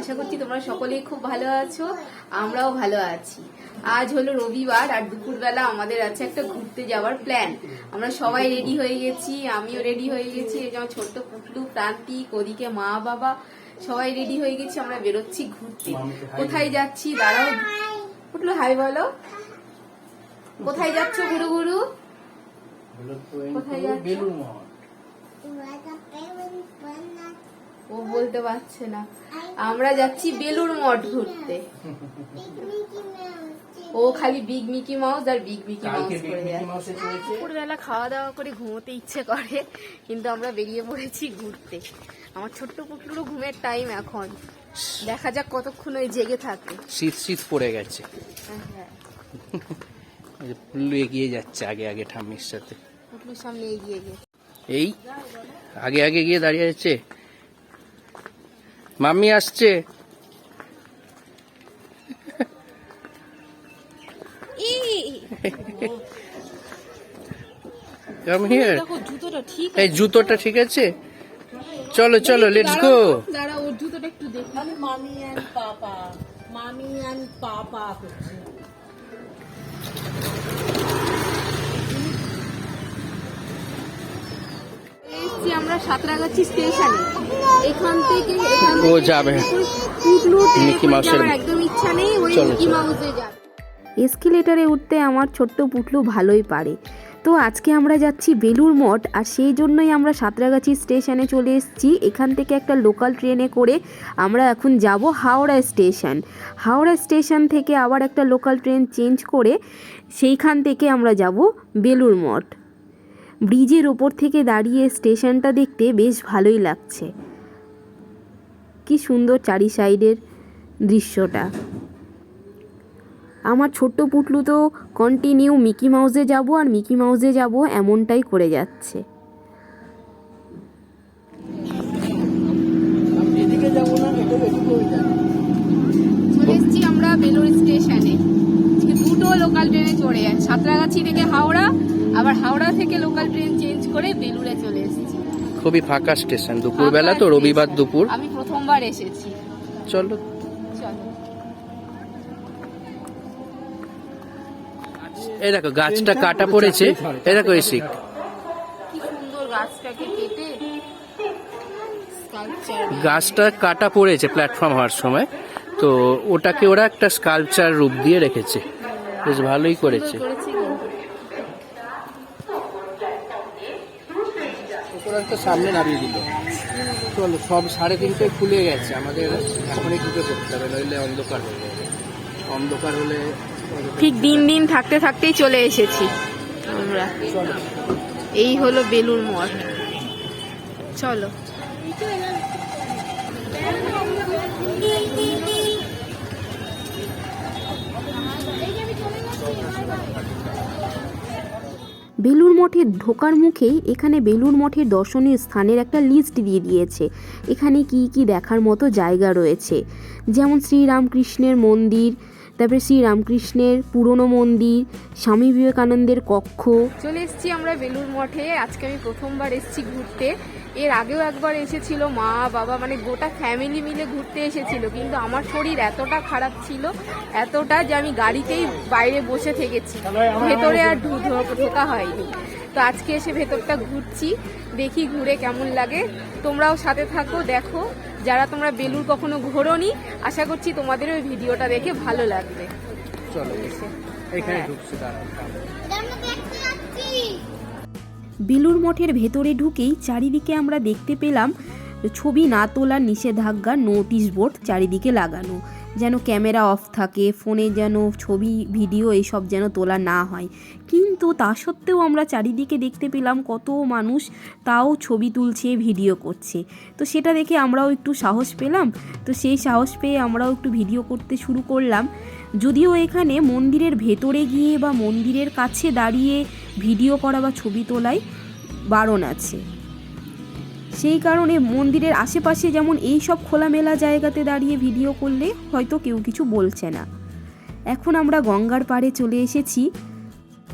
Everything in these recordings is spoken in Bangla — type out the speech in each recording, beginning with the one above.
আশা করছি তোমরা সকলেই খুব ভালো আছো আমরাও ভালো আছি। আজ হলো রবিবার আর দুপুরবেলা আমাদের আছে একটা ঘুরতে যাওয়ার প্ল্যান আমরা সবাই রেডি হয়ে গেছি আমিও রেডি হয়ে গেছি এই যেমন ছোট্ট পুটলু প্রান্তিক ওদিকে মা বাবা সবাই রেডি হয়ে গেছি আমরা বেরোচ্ছি ঘুরতে। কোথায় যাচ্ছি? দাঁড়াও। পুটলু হাই বলো। কোথায় যাচ্ছ গুরু গুরু কোথায় যাচ্ছ? ও বলতে পারছে না। আমরা যাচ্ছি বেলুর মঠ ঘুরতে। ও খালি বিগ মিকি মাউস আর বিগ মিকি মাউস করে যাচ্ছে। দুপুরবেলা খাওয়া দাওয়া করে ঘুমোতে ইচ্ছে করে কিন্তু আমরা বেরিয়ে পড়েছি ঘুরতে। আমার ছোট্ট পুটলু ঘুমের টাইম এখন। দেখা যাক কতক্ষণ ওই জেগে থাকে। শীত শীত পড়ে গেছে। হ্যাঁ, হ্যাঁ। পুল্লু এগিয়ে যাচ্ছে আগে আগে ঠাম্মির সাথে। পুটলুর সামনে এগিয়ে গেছে এই আগে আগে গিয়ে দাঁড়িয়ে আছে। মাম্মি আসছে। এই জুতোটা ঠিক আছে? চলো চলো লেটস গো দাঁড়া ওর জুতোটা একটু দেখি। মামি অ্যান্ড পাপা। মামি অ্যান্ড পাপা করছে। আমরা সাঁতরাগাছি স্টেশনে। এখান থেকে এখান ও যাবে। মিকি মাউসের- একদম ইচ্ছা নেই ওই মিকি মাউসে যাবে। এসকেলেটারে উঠতে আমার ছোট্ট পুটলু ভালোই পারে। তো আজকে আমরা যাচ্ছি বেলুর মঠ আর সেই জন্যই আমরা সাঁতরাগাছি স্টেশনে চলে এসেছি। এখান থেকে একটা লোকাল ট্রেনে করে আমরা এখন যাব হাওড়া স্টেশন। হাওড়া স্টেশন থেকে আবার একটা লোকাল ট্রেন চেঞ্জ করে সেইখান থেকে আমরা যাব বেলুর মঠ। ব্রিজের ওপর থেকে দাঁড়িয়ে স্টেশনটা দেখতে বেশ ভালোই লাগছে। কি সুন্দর চারি সাইডের দৃশ্যটা। আমার ছোট্ট পুটলু তো কন্টিনিউ মিকি মাউসে যাব আর মিকি মাউসে যাব এমনটাই করে যাচ্ছে। আমরা বেলুর স্টেশনে। লোকাল ট্রেনে চড়ে সাঁতরাগাছি থেকে হাওড়া আবার হাওড়া থেকে লোকাল ট্রেন চেঞ্জ করে বেলুড়ে চলে এসেছি। খুবই ফাঁকা স্টেশন দুপুরবেলা তো রবিবার দুপুর। আমি প্রথমবার এসেছি। চলো। চলো। এই দেখো গাছটা কাটা পড়েছে। এই দেখো এসি কি সুন্দর গাছটাকে কেটে স্কাল্পচার গাছটা কাটা পড়েছে প্ল্যাটফর্ম হওয়ার সময়। তো ওটাকে ওরা একটা স্কাল্পচার রূপ দিয়ে রেখেছে। বেশ ভালোই করেছে। করেছি তো সামনে নামিয়ে দিল। চলো সব সাড়ে তিনটে খুলে গেছে। আমাদের এখনই ঢুকে করতে হবে নইলে অন্ধকার হয়ে যাবে। অন্ধকার হলে ঠিক দিন দিন থাকতে থাকতেই চলে এসেছি আমরা। চলো। এই হলো বেলুর মঠ। চলো। বেলুর মঠে ঢোকার মুখেই এখানে বেলুর মঠের দর্শনীয় স্থানের একটা লিস্ট দিয়ে দিয়েছে। এখানে কি কি দেখার মতো জায়গা রয়েছে? যেমন শ্রীরামকৃষ্ণের মন্দির, তারপরে শ্রীরামকৃষ্ণের পুরনো মন্দির, স্বামী বিবেকানন্দের কক্ষ। চলে এসেছি আমরা বেলুর মঠে। আজকে আমি প্রথমবার এসেছি ঘুরতে। এর আগেও একবার এসেছিল মা বাবা মানে গোটা ফ্যামিলি মিলে ঘুরতে এসেছিল কিন্তু আমার শরীর এতটা খারাপ ছিল এতটা যে আমি গাড়িতেই বাইরে বসে থেকেছি। ভেতরে আর ঢু- ঢোকা হয়নি। তো আজকে এসে ভেতরটা ঘুরছি দেখি ঘুরে কেমন লাগে। তোমরাও সাথে থাকো দেখো যারা তোমরা বেলুর কখনো ঘোরোনি আশা করছি তোমাদের ওই ভিডিওটা দেখে ভালো লাগবে। চলো এখানে ঢুকছে দাঁড়াও। বেলুর মঠের ভেতরে ঢুকেই চারিদিকে আমরা দেখতে পেলাম ছবি না তোলার নিষেধাজ্ঞা নোটিশ বোর্ড চারিদিকে লাগানো। যেন ক্যামেরা অফ থাকে, ফোনে যেন ছবি ভিডিও এইসব যেন তোলা না হয়। কিন্তু তা সত্ত্বেও আমরা চারিদিকে দেখতে পেলাম কত মানুষ তাও ছবি তুলছে ভিডিও করছে। তো সেটা দেখে আমরাও একটু সাহস পেলাম। তো সেই সাহস পেয়ে আমরাও একটু ভিডিও করতে শুরু করলাম। যদিও এখানে মন্দিরের ভেতরে গিয়ে বা মন্দিরের কাছে দাঁড়িয়ে ভিডিও করা বা ছবি তোলায় বারণ আছে। সেই কারণে মন্দিরের আশেপাশে যেমন এই সব খোলামেলা জায়গাতে দাঁড়িয়ে ভিডিও করলে হয়তো কেউ কিছু বলছে না। এখন আমরা গঙ্গার পাড়ে চলে এসেছি।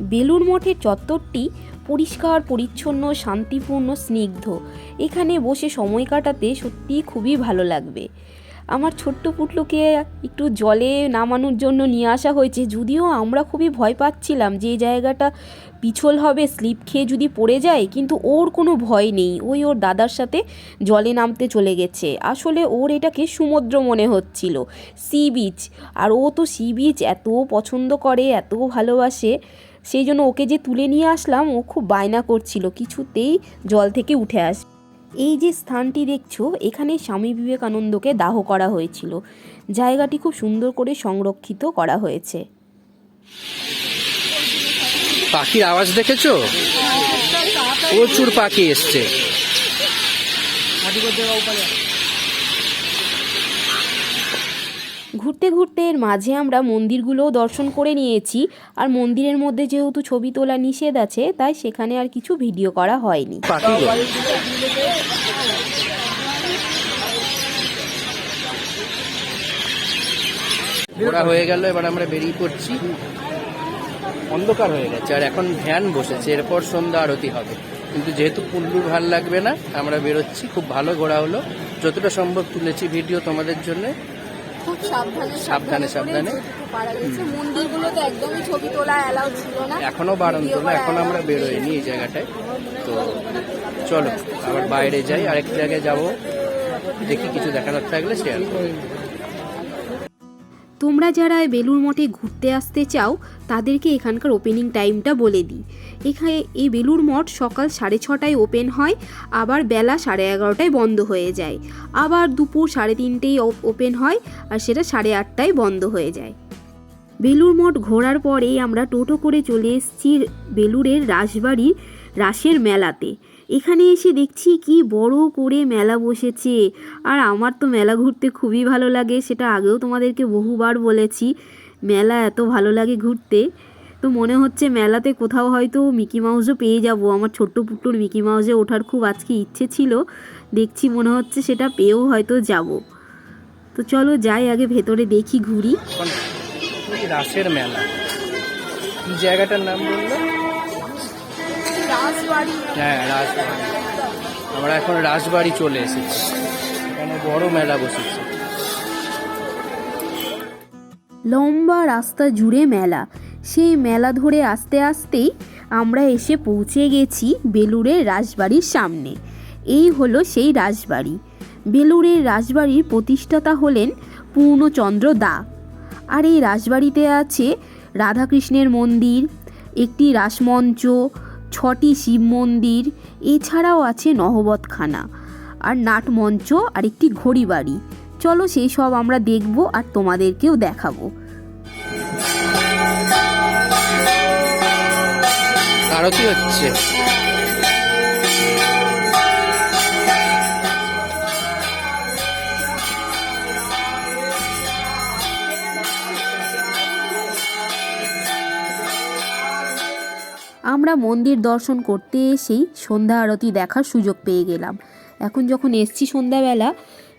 বেলুর মঠের চত্বরটি পরিষ্কার, পরিচ্ছন্ন, শান্তিপূর্ণ, স্নিগ্ধ। এখানে বসে সময় কাটাতে সত্যিই খুবই ভালো লাগবে। আমার ছোট্ট পুটলুকে একটু জলে নামানোর জন্য নিয়ে আসা হয়েছে। যদিও আমরা খুবই ভয় পাচ্ছিলাম যে জায়গাটা পিছল হবে, স্লিপ খেয়ে যদি পড়ে যায়, কিন্তু ওর কোনো ভয় নেই। ওই ওর দাদার সাথে জলে নামতে চলে গেছে। আসলে ওর এটাকে সমুদ্র মনে হচ্ছিল সি বিচ আর ও তো সি বিচ এত পছন্দ করে, এত ভালোবাসে, সেই জন্য ওকে যে তুলে নিয়ে আসলাম, ও খুব বায়না করছিল। কিছুতেই জল থেকে উঠে আস এই যে স্থানটি দেখছ, এখানে স্বামী বিবেকানন্দকে দাহ করা হয়েছিল। জায়গাটি খুব সুন্দর করে সংরক্ষিত করা হয়েছে। পাখির আওয়াজ দেখেছ? প্রচুর পাখি এসছে। ঘুরতে ঘুরতে এর মাঝে আমরা মন্দিরগুলোও দর্শন করে নিয়েছি। আর মন্দিরের মধ্যে যেহেতু ছবি তোলা নিষেধ আছে, তাই সেখানে আর কিছু ভিডিও করা হয়নি। ঘোরা হয়ে গেল, এবার আমরা বেরিয়ে পড়ছি। অন্ধকার হয়ে গেছে, আর এখন ভ্যান বসেছে, এরপর সন্ধ্যা আরতি হবে। কিন্তু যেহেতু পুল্লুর ভালো লাগবে না, আমরা বেরোচ্ছি, খুব ভালো ঘোরা হলো। যতটা সম্ভব তুলেছি ভিডিও তোমাদের জন্য। খুব সাবধানে সাবধানে, সাবধানে। যেটুকু পারা গেছে। মন্দিরগুলোতে একদমই ছবি তোলা অ্যালাউ ছিল না। এখনও বারণ তোলা এখন আমরা বেরোইনি এই জায়গাটায়। তো চলো আবার বাইরে যাই আরেক জায়গায় যাব। দেখি কিছু দেখানোর থাকলে শেয়ার করব তোমরা যারা বেলুর মঠে ঘুরতে আসতে চাও, তাদেরকে এখানকার ওপেনিং টাইমটা বলে দিই। এখানে এই বেলুর মঠ সকাল সাড়ে ছটায় ওপেন হয়, আবার বেলা সাড়ে এগারোটায় বন্ধ হয়ে যায়। আবার দুপুর সাড়ে তিনটেই ওপেন হয়, আর সেটা সাড়ে আটটায় বন্ধ হয়ে যায়। বেলুর মঠ ঘোরার পরেই আমরা টোটো করে চলে এসেছি বেলুরের রাসবাড়ির রাসের মেলাতে। এখানে এসে দেখছি কি বড় করে মেলা বসেছে। আর আমার তো মেলা ঘুরতে খুবই ভালো লাগে, সেটা আগেও তোমাদেরকে বহুবার বলেছি। মেলা এত ভালো লাগে ঘুরতে। তো মনে হচ্ছে মেলাতে কোথাও হয়তো মিকি মাউসও পেয়ে যাব। আমার ছোট্ট পুট্টুর মিকি মাউসে ওঠার খুব আজকে ইচ্ছে ছিল। দেখছি মনে হচ্ছে সেটা পেয়েও হয়তো যাব। তো চলো যাই আগে ভেতরে দেখি, ঘুরি। রাসের মেলা। জায়গাটার নাম বলল? হ্যাঁ রাজবাড়ি। আমরা এখন রাজবাড়ি চলে এসেছি। এখানে বড় মেলা বসেছে। লম্বা রাস্তা জুড়ে মেলা। সেই মেলা ধরে আসতে আসতেই আমরা এসে পৌঁছে গেছি বেলুরের রাজবাড়ির সামনে। এই হলো সেই রাজবাড়ি। বেলুরের রাজবাড়ির প্রতিষ্ঠাতা হলেন পূর্ণচন্দ্র দা। আর এই রাজবাড়িতে আছে রাধাকৃষ্ণের মন্দির একটি রাসমঞ্চ ছটি শিব মন্দির, এছাড়াও আছে নহবতখানা। আর নাটমঞ্চ আর একটি ঘড়ি বাড়ি চলো সেই সব আমরা দেখব আর তোমাদেরকেও দেখাবো। আরতি হচ্ছে। আমরা মন্দির দর্শন করতে এসেই সন্ধ্যা আরতি দেখার সুযোগ পেয়ে গেলাম। এখন যখন এসছি সন্ধ্যাবেলা,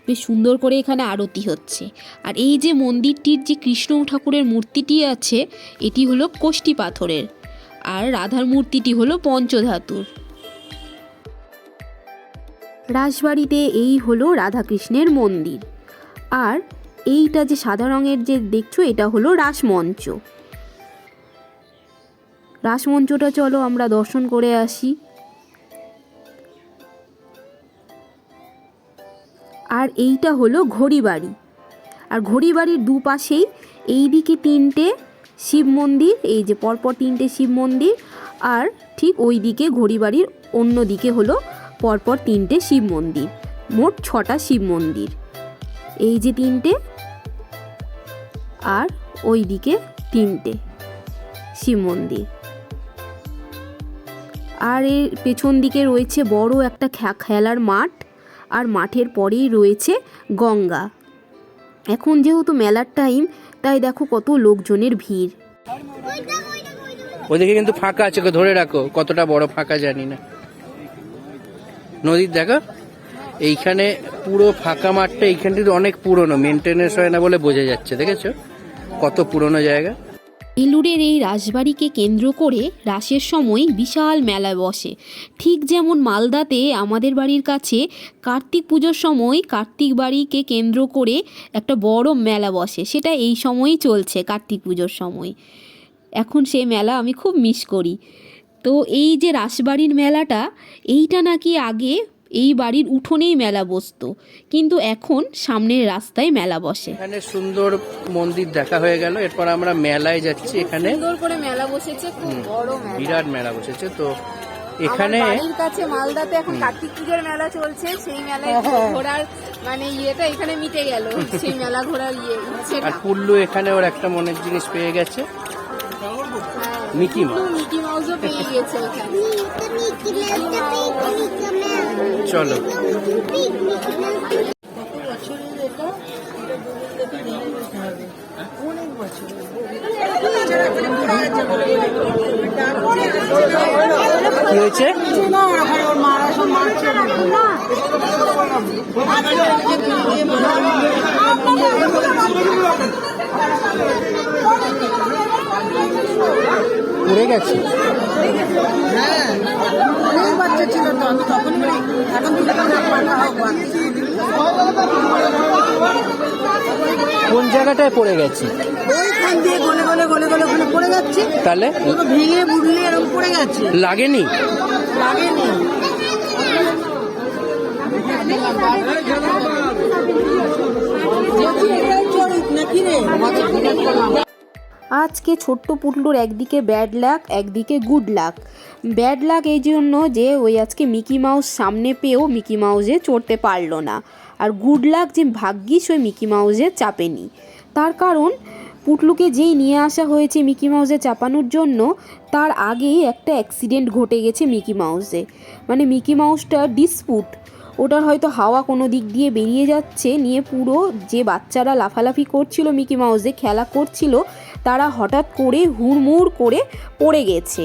বেশ সুন্দর করে এখানে আরতি হচ্ছে। আর এই যে মন্দিরটির যে কৃষ্ণ ঠাকুরের মূর্তিটি আছে, এটি হলো কোষ্টি পাথরের। আর রাধার মূর্তিটি হলো পঞ্চধাতুর। রাজবাড়িতে এই হলো রাধাকৃষ্ণের মন্দির। আর এইটা যে সাদা রঙের যে দেখছ, এটা হলো রাসমঞ্চ। রাসমঞ্চটা চলো, আমরা দর্শন করে আসি। আর এইটা হলো ঘড়ি বাড়ি আর ঘড়ি বাড়ির দুপাশেই এই দিকে তিনটে শিব মন্দির, এই যে পরপর তিনটে শিব মন্দির, আর ঠিক ওই দিকে ঘড়ি বাড়ির অন্য দিকে হলো পরপর তিনটে শিব মন্দির, মোট ছটা শিব মন্দির। এই যে তিনটে, আর ওই দিকে তিনটে শিব মন্দির। আর এর পেছন দিকে রয়েছে বড় একটা খেলার মাঠ আর মাঠের পরেই রয়েছে গঙ্গা। এখন যেহেতু মেলার টাইম তাই দেখো কত লোকজনের ভিড়। ওইদিকে কিন্তু ফাঁকা আছে ধরে রাখো, কতটা বড় ফাঁকা জানি না। নদীর দেখো, এইখানে পুরো ফাঁকা মাঠটা এইখানটি অনেক পুরনো মেনটেনেন্স হয় না বলে বোঝা যাচ্ছে, দেখেছ? কত পুরনো জায়গা। বেলুড়ের এই রাসবাড়িকে কেন্দ্র করে রাসের সময় বিশাল মেলা বসে। ঠিক যেমন মালদাতে আমাদের বাড়ির কাছে কার্তিক পুজোর সময় কার্তিক বাড়িকে কেন্দ্র করে একটা বড় মেলা বসে। সেটা এই সময়ই চলছে কার্তিক পুজোর সময়। এখন সেই মেলা আমি খুব মিস করি। তো এই যে রাসবাড়ির মেলাটা, এইটা নাকি আগে এই বাড়ির উঠোনেই মেলা বসতো। কিন্তু এখন সামনের রাস্তায় মেলা বসে। এখানে সুন্দর মন্দির দেখা হয়ে গেল। এরপর আমরা মেলায় যাচ্ছি এখানে। সুন্দর করে মেলা বসেছে খুব বড় মেলা। বিরাট মেলা বসেছে। তো এখানে বাড়ির কাছে মালদাতে এখন কার্তিক পুজোর মেলা চলছে। সেই মেলায় ঘোরার মানে ইয়েটা এখানে মিটে গেল। সেই মেলা ঘোরার ইয়ে আর পুল্লু এখানে ওর একটা মনের জিনিস পেয়ে গেছে। Mickey mouse. মিকি মাউসও পেয়ে গেছে এখানে। চলো। কি হয়েছে? উড়ে গেছে। জায়গাটায় পড়ে গেছে। ওইখান দিয়ে গলে গলে গলে গলে ওখানে পড়ে যাচ্ছে। তাহলে? ভেঙে বুড়লে এরকম পড়ে গেছে। লাগেনি? লাগেনি। নাকি রে আজকে ছোট্ট পুটলুর একদিকে ব্যাড লাক একদিকে গুড লাক ব্যাড লাক এই জন্য যে ওই আজকে মিকি মাউস সামনে পেয়েও মিকি মাউসে চড়তে পারল না। আর গুড লাক যে ভাগ্যিস ওই মিকি মাউসে চাপেনি। তার কারণ, পুটলুকে যেই নিয়ে আসা হয়েছে মিকি মাউসে চাপানোর জন্য, তার আগেই একটা অ্যাক্সিডেন্ট ঘটে গেছে মিকি মাউসে। মানে মিকি মাউসটা ডিসপুট ওটার হয়তো হাওয়া কোনো দিক দিয়ে বেরিয়ে যাচ্ছে, নিয়ে পুরো যে বাচ্চারা লাফালাফি করছিল মিকি মাউসে, খেলা করছিল, তারা হঠাৎ করে হুড়মুড় করে পড়ে গেছে।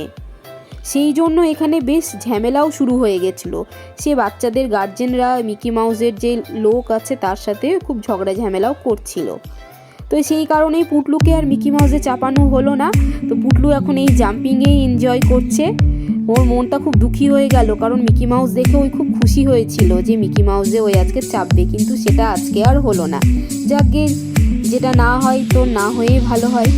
সেই জন্য এখানে বেশ ঝামেলাও শুরু হয়ে গেছিল। সে বাচ্চাদের গার্জেনরা মিকি মাউসের যে লোক আছে তার সাথে খুব ঝগড়া ঝামেলাও করছিল। তো সেই কারণেই পুটলুকে আর মিকি মাউসে চাপানো হলো না। তো পুটলু এখন এই জাম্পিংয়েই এনজয় করছে। ওর মনটা খুব দুঃখী হয়ে গেল, কারণ মিকি মাউস দেখে ওই খুব খুশি হয়েছিল যে মিকি মাউসে ওই আজকে চাপবে, কিন্তু সেটা আজকে আর হলো না। যাকে যেটা না হয় তো না হয়েই ভালো হয়।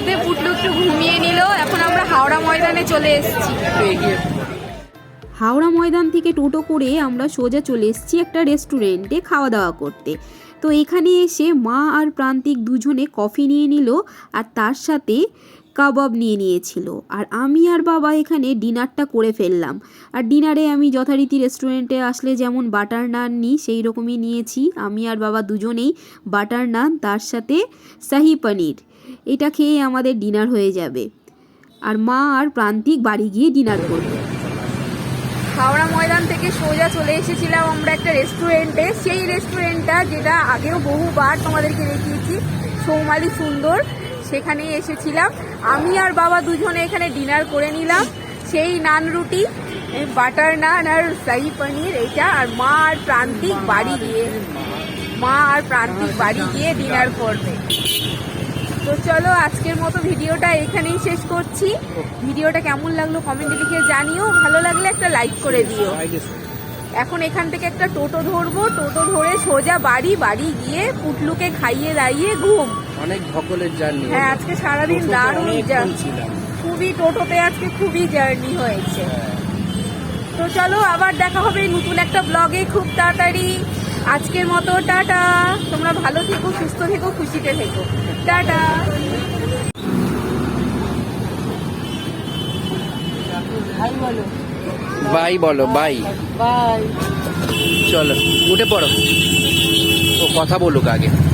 মধ্যে পুটলু একটু ঘুমিয়ে নিল। এখন আমরা হাওড়া ময়দানে চলে এসেছি। হাওড়া ময়দান থেকে টোটো করে আমরা সোজা চলে এসেছি একটা রেস্টুরেন্টে খাওয়া দাওয়া করতে। তো এখানে এসে মা আর প্রান্তিক দুজনে কফি নিয়ে নিল আর তার সাথে কাবাব নিয়ে নিয়েছিল। আর আমি আর বাবা এখানে ডিনারটা করে ফেললাম। আর ডিনারে আমি যথারীতি রেস্টুরেন্টে আসলে যেমন বাটার নান নিই সেই রকমই নিয়েছি। আমি আর বাবা দুজনেই বাটার নান তার সাথে শাহি পনির। এটা খেয়ে আমাদের ডিনার হয়ে যাবে। আর মা আর প্রান্তিক বাড়ি গিয়ে ডিনার করবে। হাওড়া ময়দান থেকে সোজা চলে এসেছিলাম আমরা একটা রেস্টুরেন্টে সেই রেস্টুরেন্টটা যেটা আগেও বহুবার তোমাদেরকে দেখিয়েছি, সৌমালি সুন্দর সেখানে এসেছিলাম। আমি আর বাবা দুজনে এখানে ডিনার করে নিলাম। সেই নান রুটি বাটার নান আর শাহি পনির এটা আর মা আর প্রান্তিক বাড়ি গিয়ে, মা আর প্রান্তিক বাড়ি গিয়ে ডিনার করবে। তো চলো আজকের মতো ভিডিওটা এখানেই শেষ করছি। ভিডিওটা কেমন লাগল কমেন্টে লিখে জানিও ভালো লাগলে একটা লাইক করে দিও। এখন এখান থেকে একটা টোটো ধরবো টোটো ধরে সোজা বাড়ি বাড়ি গিয়ে পুটলুকে খাইয়ে দাইয়ে ঘুম। অনেক ধকলের জার্নি হ্যাঁ আজকে সারাদিন দারুণ জার্নি খুবই টোটোতে আজকে খুবই জার্নি হয়েছে। তো চলো আবার দেখা হবে নতুন একটা ব্লগে খুব তাড়াতাড়ি। আজকের মতো টাটা। তোমরা ভালো থেকো সুস্থ থেকো খুশিতে থেকো। টাটা। বাই বলো বাই। বাই। চলো উঠে পড়ো। ও কথা বলুক আগে।